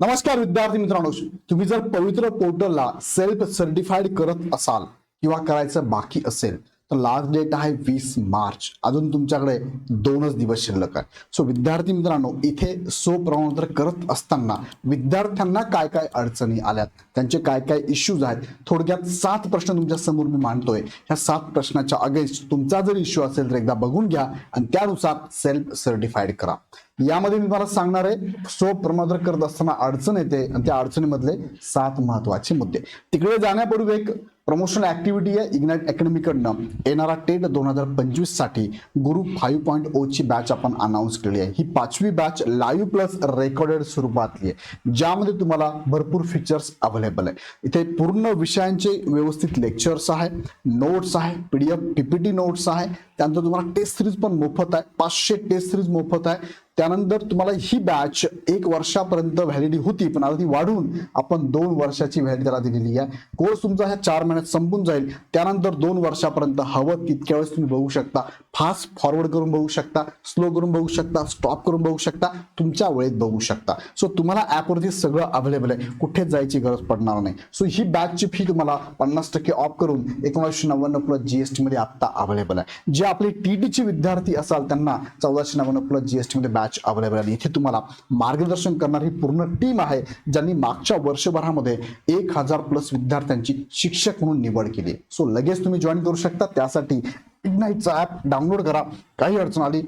नमस्कार विद्यार्थी मित्रांनो. तुम्ही जर पवित्र पोर्टलला सेल्फ सर्टिफाईड करत असाल किंवा करायचं बाकी असेल तर लास्ट डेट आहे वीस मार्च. अजून तुमच्याकडे दोनच दिवस शिल्लक आहे. सो विद्यार्थी मित्रांनो इथे सो प्रमाणोत्तर करत असताना विद्यार्थ्यांना काय काय अडचणी आल्यात? त्यांचे काय काय इश्यूज आहेत? थोडक्यात सात प्रश्न तुमच्यासमोर मी मांडतोय. ह्या सात प्रश्नाच्या अगेन्स्ट तुमचा जर इश्यू असेल तर एकदा बघून घ्या आणि त्यानुसार सेल्फ सर्टिफाईड करा. यामध्ये मी मला सांगणार आहे सो प्रमाणोत्तर करत असताना अडचण येते आणि त्या अडचणीमधले सात महत्त्वाचे मुद्दे. तिकडे जाण्यापूर्वी एक प्रमोशन ऍक्टिव्हिटी आहे इग्नाइट अकॅडमीकडनं येणारा टेट दोन हजार पंचवीससाठी गुरु फाईव्ह पॉईंट ओ ची बॅच आपण अनाऊन्स केली आहे. ही पाचवी बॅच लाईव्ह प्लस रेकॉर्डेड स्वरूपातली आहे. ज्यामध्ये तुम्हाला भरपूर फीचर्स अवेलेबल आहे. इथे पूर्ण विषयांचे व्यवस्थित लेक्चर्स आहे नोट्स आहे P D F T notes आहे. त्यानंतर तुम्हाला टेस्ट सिरीज पण मोफत आहे. पाचशे टेस्ट सिरीज मोफत आहे. त्यानंतर तुम्हाला ही बॅच एक वर्षापर्यंत व्हॅलिडी होती पण आता ती वाढून आपण दोन वर्षाची व्हॅलिडी त्याला दिलेली आहे. कोर्स तुमचा ह्या चार महिन्यात संपून जाईल. त्यानंतर दोन वर्षापर्यंत हवं तितक्या वेळेस तुम्ही बघू शकता. फास्ट फॉरवर्ड करून बघू शकता स्लो करून बघू शकता स्टॉप करून बघू शकता तुमच्या वेळेत बघू शकता. सो तुम्हाला ॲपवरती सगळं अवेलेबल आहे. कुठे जायची गरज पडणार नाही. सो ही बॅगची फी तुम्हाला पन्नास टक्के ऑफ करून एकोणीसशे नव्याण्णव प्लस जीएसटी मध्ये आता अवेलेबल आहे. जे आपले टीटीची विद्यार्थी असाल त्यांना चौदाशे नव्याण्णव प्लस जीएसटी मध्ये बॅच अवेलेबल आहे. इथे तुम्हाला मार्गदर्शन करणारी पूर्ण टीम आहे ज्यांनी मागच्या वर्षभरामध्ये एक हजार प्लस विद्यार्थ्यांची शिक्षक म्हणून निवड केली. सो लगेच तुम्ही जॉईन करू शकता. त्यासाठी इग्नाईटचा ॲप डाउनलोड करा. काही अडचण आली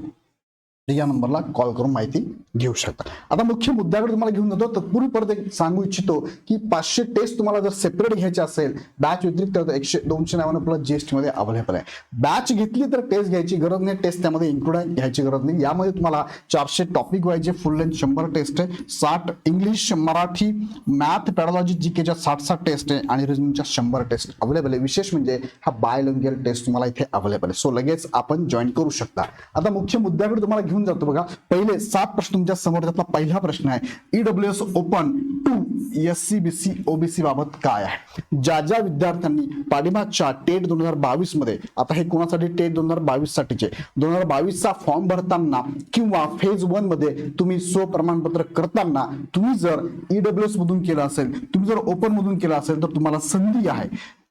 या नंबरला कॉल करून माहिती घेऊ शकता. आता मुख्य मुद्द्याकडे तुम्हाला घेऊन जातो. तत्पूर्वी परत एक सांगू इच्छितो की पाचशे टेस्ट तुम्हाला जर सेपरेट घ्यायचे असेल बॅच व्यतिरिक्त तर एकशे दोनशे नव्याण्णव प्लस जीएसटी मध्ये अवेलेबल आहे. बॅच घेतली तर टेस्ट घ्यायची गरज नाही. टेस्ट त्यामध्ये इन्क्लूड घ्यायची गरज नाही. यामध्ये तुम्हाला चारशे टॉपिक व्हायचे. फुल लेंथ शंभर टेस्ट आहे. साठ इंग्लिश मराठी मॅथ पॅडॉलॉजी जी केच्या साठ साठ टेस्ट आहे आणि रिजनिंगच्या शंभर टेस्ट अवेलेबल आहे. विशेष म्हणजे हा बायोलॉजिकल टेस्ट तुम्हाला इथे अवेलेबल आहे. सो लगेच आपण जॉईन करू शकता. आता मुख्य मुद्द्याकडे तुम्हाला घेऊन जातो बघा. पहिले सात प्रश्न तुमच्यासमोर त्यातला पहिला प्रश्न आहे. E W S open to S C B C OBC बाबत काय आहे? ज्या ज्या विद्यार्थ्यांनी पाठिंबाच्या टेट दोन हजार बावीसमध्ये आता हे कोणासाठी टेट दोन हजार बावीस साठीचे? दोन हजार बावीसचा फॉर्म भरताना किंवा फेज वनमध्ये तुम्ही स्व प्रमाणपत्र करताना तुम्ही जर ईडब्ल्यू एस मधून केलं असेल तुम्ही जर ओपन मधून केलं असेल तर तुम्हाला संधी आहे.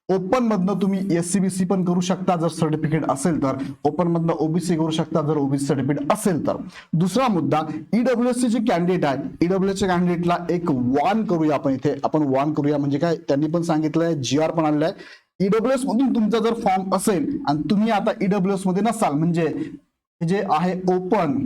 ओपन मधनं तुम्ही एस पण करू शकता जर सर्टिफिकेट असेल तर. ओपन मधनं ओबीसी करू शकता जर ओबीसी सर्टिफिकेट असेल तर. दुसरा मुद्दा ईडब्ल्यू एस जे कॅन्डिडेट आहे ईडब्ल्यू च्या कॅन्डिडेटला एक वान करूया आपण इथे. आपण वान करूया. म्हणजे काय? त्यांनी पण सांगितलंय जी आर पण आलेलं आहे ईडब्ल्यू एस मधून तुमचा जर फॉर्म असेल आणि तुम्ही आता ईडब्ल्यू एसमध्ये नसाल म्हणजे जे आहे ओपन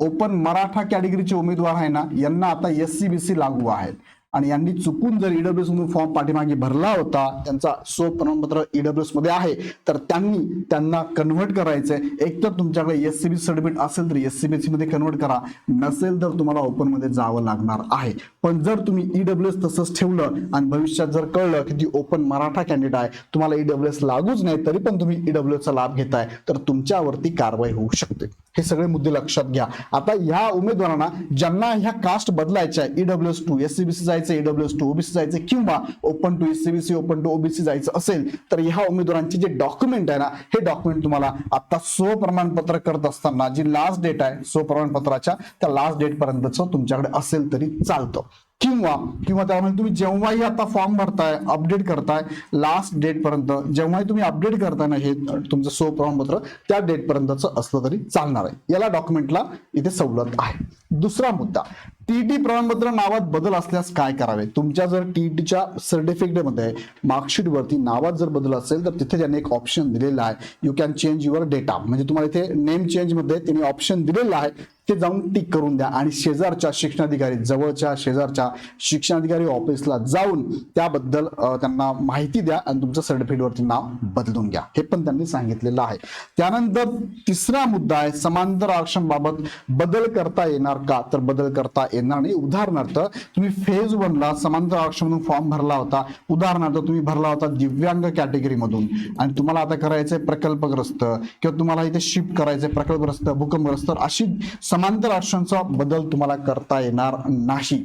ओपन मराठा कॅटेगरीचे उमेदवार आहे ना यांना आता एस सी बी सी लागू आहेत. आणि यांनी चुकून जर ईडब्ल्यूएस मधून फॉर्म पाठीमागे भरला होता त्यांचा सो प्रमाणपत्र ईडब्ल्यूएसमध्ये आहे तर त्यांनी त्यांना कन्व्हर्ट करायचंय. एक तर तुमच्याकडे एस सी बी सर्टिफिकेट असेल तर एस सी बी सी मध्ये कन्व्हर्ट करा. नसेल तर तुम्हाला ओपनमध्ये जावं लागणार आहे. पण जर तुम्ही ईडब्ल्यूएस तसंच ठेवलं आणि भविष्यात जर कळलं की ती ओपन मराठा कॅन्डिडेट आहे तुम्हाला ईडब्ल्यूएस लागूच नाही तरी पण तुम्ही ईडब्ल्यूएस चा लाभ घेताय तर तुमच्यावरती कारवाई होऊ शकते. हे सगळे मुद्दे लक्षात घ्या. आता ह्या उमेदवारांना ज्यांना ह्या कास्ट बदलायच्या आहे ईडब्ल्यूएस टू एस सीबीसी जायचं ईडब्ल्यूएस टू ओबीसी जायचं किंवा open to S CBC open to OBC जायचं असेल तर ह्या उमेदवारांचे जे डॉक्युमेंट आहे ना हे डॉक्युमेंट तुम्हाला आता स्व प्रमाणपत्र करत असताना जी लास्ट डेट आहे स्व प्रमाणपत्राच्या त्या लास्ट डेट पर्यंतच तुमच्याकडे असेल तरी चालतं. किंवा किंवा त्यामुळे तुम्ही जेव्हाही आता फॉर्म भरताय अपडेट करताय लास्ट डेट पर्यंत जेव्हाही तुम्ही अपडेट करताय ना हे तुमचं सो प्रमाणपत्र त्या डेट पर्यंतच असलं तरी चालणार आहे. याला डॉक्युमेंटला इथे सवलत आहे. दुसरा मुद्दा टीटी प्रमाणपत्र नावात बदल असल्यास काय करावे? तुमच्या जर टीटीच्या सर्टिफिकेटमध्ये मार्कशीट वरती नावात जर बदल असेल तर तिथे त्यांनी एक ऑप्शन दिलेलं आहे you can change your data म्हणजे तुम्हाला इथे नेम चेंजमध्ये त्यांनी ऑप्शन दिलेलं आहे ते जाऊन टिक करून द्या. आणि शेजारच्या शिक्षणाधिकारी जवळच्या शेजारच्या शिक्षणाधिकारी ऑफिसला जाऊन त्याबद्दल त्यांना माहिती द्या आणि तुमचं सर्टिफिकेटवरती नाव बदलून घ्या. हे पण त्यांनी सांगितलेलं आहे. त्यानंतर तिसरा मुद्दा आहे समांतर आरक्षण बाबत बदल करता येणार का? तर बदल करता येणार नाही. उदाहरणार्थ तुम्ही फेज वनला समांतर आरक्षण म्हणून फॉर्म भरला होता. उदाहरणार्थ तुम्ही भरला होता दिव्यांग कॅटेगरी मधून. आणि तुम्हाला आता करायचंय प्रकल्पग्रस्त किंवा तुम्हाला इथे शिफ्ट करायचंय प्रकल्पग्रस्त भूकंपग्रस्त अशी समांतर आरक्षणचा बदल तुम्हाला करता येणार नाही.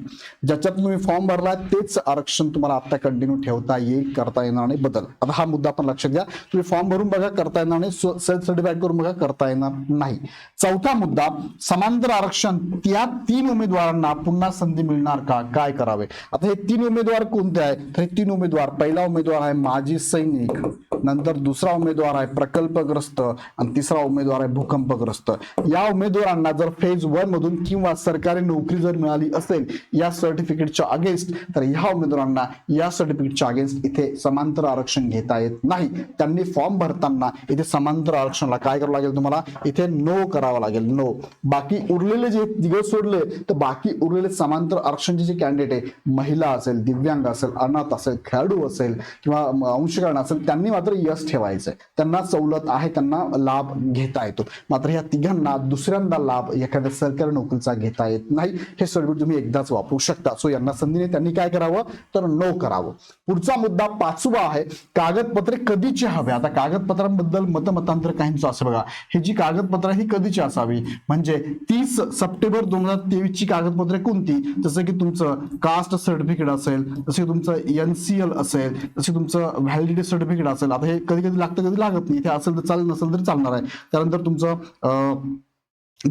ज्याच्यात तुम्ही फॉर्म भरला तेच आरक्षण तुम्हाला आता कंटिन्यू ठेवता येईल करता येणार नाही बदल. आता हा मुद्दा आपण लक्षात घ्या. तुम्ही फॉर्म भरून बघा करता येणार नाही. सेल्फ सर्टिफाईड करून बघा करता येणार नाही. चौथा मुद्दा समांतर आरक्षण. त्या तीन उमेदवारांना पुन्हा संधी मिळणार का? काय करावे? आता हे तीन उमेदवार कोणते आहे तर हे तीन उमेदवार पहिला उमेदवार आहे माजी सैनिक नंतर दुसरा उमेदवार आहे प्रकल्पग्रस्त आणि तिसरा उमेदवार आहे भूकंपग्रस्त. या उमेदवारांना जर फेज वन मधून किंवा सरकारी नोकरी जर मिळाली असेल या सर्टिफिकेटच्या अगेन्स्ट तर ह्या उमेदवारांना या सर्टिफिकेटच्या अगेन्स्ट इथे समांतर आरक्षण घेता येत नाही. त्यांनी फॉर्म भरताना इथे समांतर आरक्षणाला काय करावं लागेल तुम्हाला? इथे नो करावं लागेल नो बाकी उरलेले जे दिवस सोडले तर बाकी उरलेले समांतर आरक्षणचे जे कॅन्डिडेट आहे महिला असेल दिव्यांग असेल अनाथ असेल खेळाडू असेल किंवा अंशकरण असेल त्यांनी मात्र यश ठेवायचं आहे त्यांना सवलत आहे त्यांना लाभ घेता येतो. मात्र या तिघांना दुसऱ्यांदा लाभ एखाद्या सरकारी नोकरीचा घेता येत नाही. हे सर्टिफिकेट तुम्ही एकदाच वापरू शकता. सो यांना संधी नाही त्यांनी काय करावं? तर नो करावं. पुढचा मुद्दा पाचवा आहे. कागदपत्रे कधीची हवे? आता कागदपत्रांबद्दल मतमतांतर काहींचं असं बघा. हे जी कागदपत्र ही कधीची असावी? म्हणजे तीस सप्टेंबर दोन हजार तेवीस ची कागदपत्रे कोणती? जसं की तुमचं कास्ट सर्टिफिकेट असेल जसं एन तुमचं एनसीएल असेल जसं तुमचं व्हॅलिडिटी सर्टिफिकेट असेल. आता हे कधी कधी लागतं कधी लागत नाही. इथे असेल तर चालेल नसेल तरी चालणार आहे. त्यानंतर तुमचं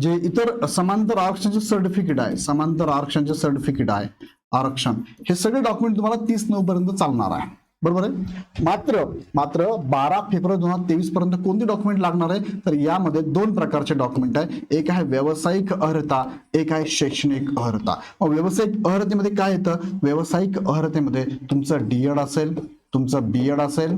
जे इतर समांतर आरक्षणाचे सर्टिफिकेट आहे समांतर आरक्षणाचे सर्टिफिकेट आहे आरक्षण. हे सगळे डॉक्युमेंट तुम्हाला तीस नऊ पर्यंत चालणार आहे. बरोबर आहे? मात्र मात्र बारा फेब्रुवारी दोन हजार तेवीस पर्यंत कोणते डॉक्युमेंट लागणार आहे? तर यामध्ये दोन प्रकारचे डॉक्युमेंट आहे. एक आहे व्यावसायिक अर्हता एक आहे शैक्षणिक अर्हता. मग व्यावसायिक अर्हतेमध्ये काय येतं? व्यावसायिक अर्हतेमध्ये तुमचं डीएड असेल तुमचं बीएड असेल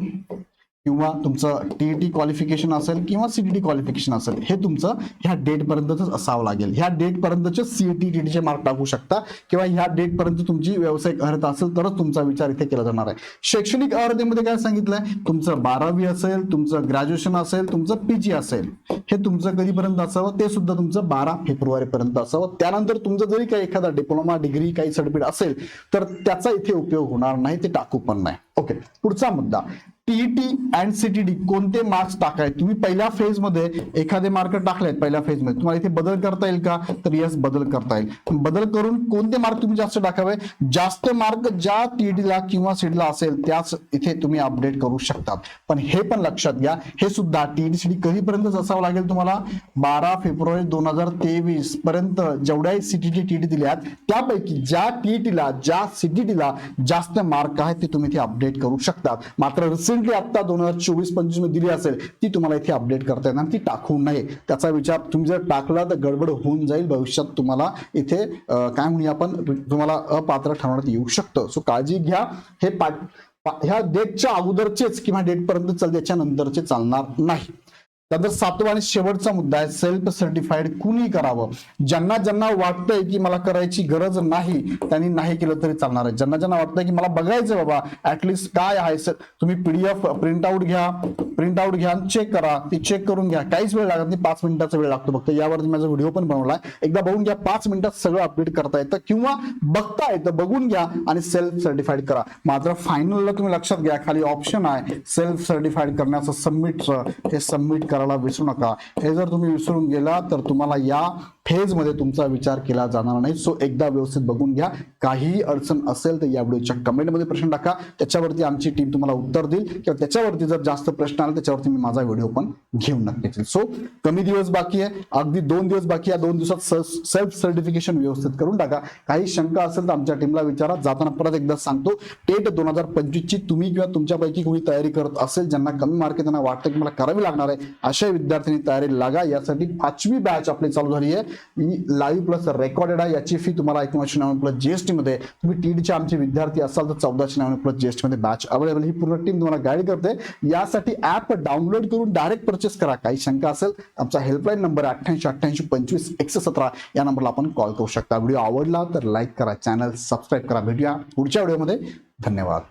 किंवा तुमचं टीईटी क्वालिफिकेशन असेल किंवा सीटीटी क्वालिफिकेशन असेल हे तुमचं ह्या डेट पर्यंतच असावं लागेल. ह्या डेट टी टी टीचे मार्क टाकू शकता किंवा ह्या डेट पर्यंत तुमची व्यावसायिक अर्हता असेल तरच तुमचा विचार इथे केला जाणार आहे. शैक्षणिक अर्हतेमध्ये काय सांगितलंय? तुमचं बारावी असेल तुमचं ग्रॅज्युएशन असेल तुमचं पीजी असेल हे तुमचं कधीपर्यंत असावं? ते सुद्धा तुमचं बारा फेब्रुवारी पर्यंत असावं. त्यानंतर तुमचं जरी काही एखादा डिप्लोमा डिग्री काही सर्टिफिकेट असेल तर त्याचा इथे उपयोग होणार नाही ते टाकू पण नाही. ओके पुढचा मुद्दा. टीईटी अँड सीटीडी कोणते मार्क्स टाकाय तुम्ही पहिल्या फेजमध्ये एखादे मार्क टाकलेत पहिल्या फेजमध्ये तुम्हाला इथे बदल करता येईल का? तर यस बदल करता येईल. बदल करून कोणते मार्क तुम्ही जास्त टाकावे? जास्त मार्क ज्या टीईटीला किंवा सीडीला असेल त्याच इथे तुम्ही अपडेट करू शकता पण हे पण लक्षात घ्या हे सुद्धा टीईटी सीडी कधीपर्यंत असावं लागेल तुम्हाला? बारा फेब्रुवारी दोन हजार तेवीस पर्यंत जेवढ्या सीटीटी टीईटी आहेत त्यापैकी ज्या टीईटीला ज्या सीटीटीला जास्त मार्क आहेत ते तुम्ही इथे अपडेट करू शकता मात्र रिसेंटली आता दोन हजार चोवीस पंचवीसमध्ये दिली असेल ती तुम्हाला इथे अपडेट करता येणार ती टाकू नये त्याचा विचार तुम्ही जर टाकला तर गडबड होऊन जाईल भविष्यात तुम्हाला इथे काय म्हणूया आपण तुम्हाला अपात्र ठरवण्यात येऊ शकतं. सो काळजी घ्या. हे पाठ पा- ह्या डेटच्या अगोदरचेच किंवा डेटपर्यंत चल त्याच्यानंतरचे त्याच्या नंतरचे चालणार नाही. त्यानंतर सातवा आणि शेवटचा मुद्दा आहे सेल्फ सर्टिफाईड कुणी करावं? ज्यांना ज्यांना वाटतंय की मला करायची गरज नाही त्यांनी नाही केलं तरी चालणार आहे. ज्यांना ज्यांना वाटतंय की मला बघायचं बाबा ऍटलिस्ट काय आहे सर? तुम्ही पीडीएफ प्रिंट आउट घ्या प्रिंट आउट घ्या चेक करा. ती चेक करून घ्या. काहीच वेळ लागत नाही पाच मिनिटाचा वेळ लागतो फक्त. यावरती माझा व्हिडिओ पण बनवलाय. एकदा बघून घ्या पाच मिनिटात सगळं अपडेट करता येतं किंवा बघता येतं बघून घ्या आणि सेल्फ सर्टिफाईड करा. मात्र फायनलला तुम्ही लक्षात घ्या खाली ऑप्शन आहे सेल्फ सर्टिफाईड करण्याचं सबमिटचं हे सबमिट करा. करायला विसरू नका. हे जर तुम्ही विसरून गेला तर तुम्हाला या फेजमध्ये तुमचा विचार केला जाणार नाही. सो एकदा व्यवस्थित बघून घ्या. काहीही अडचण असेल तर या व्हिडिओच्या कमेंटमध्ये प्रश्न टाका. त्याच्यावरती आमची टीम तुम्हाला उत्तर देईल. किंवा त्याच्यावरती जर जास्त प्रश्न आले त्याच्यावरती मी माझा व्हिडिओ पण घेऊन नक्कीच सो कमी दिवस बाकी आहे. अगदी दोन दिवस बाकी या दोन दिवसात सेल्फ सर्टिफिकेशन व्यवस्थित करून टाका. काही शंका असेल तर आमच्या टीमला विचारा. जाताना परत एकदा सांगतो. टेट दोन हजार पंचवीसची तुम्ही किंवा तुमच्यापैकी कोणी तयारी करत असेल ज्यांना कमी मार्क त्यांना वाटतं की मला करावी लागणार आहे अशा विद्यार्थ्यांनी तयारी लागा. यासाठी पाचवी बॅच आपली चालू झाली आहे. ही लाईव्ह प्लस रेकॉर्डेड आहे. याची फी तुम्हाला एकोणीशे नव्याण्णव प्लस जीएसटी मध्ये तुम्ही टीडीचे आमचे विद्यार्थी असाल तर चौदाशे नव्याण्णव प्लस जीएसटी मध्ये बॅच अवेलेबल ही पूर्ण टीम तुम्हाला गाईड करते. यासाठी ऍप डाउनलोड करून डायरेक्ट परचेस करा. काही शंका असेल आमचा हेल्पलाईन नंबर अठ्ठ्याऐंशी अठ्ठ्याऐंशी पंचवीस एकशे सतरा या नंबरला आपण कॉल करू शकता. व्हिडिओ आवडला तर लाईक करा. चॅनल सबस्क्राईब करा. भेटूया पुढच्या व्हिडिओमध्ये धन्यवाद.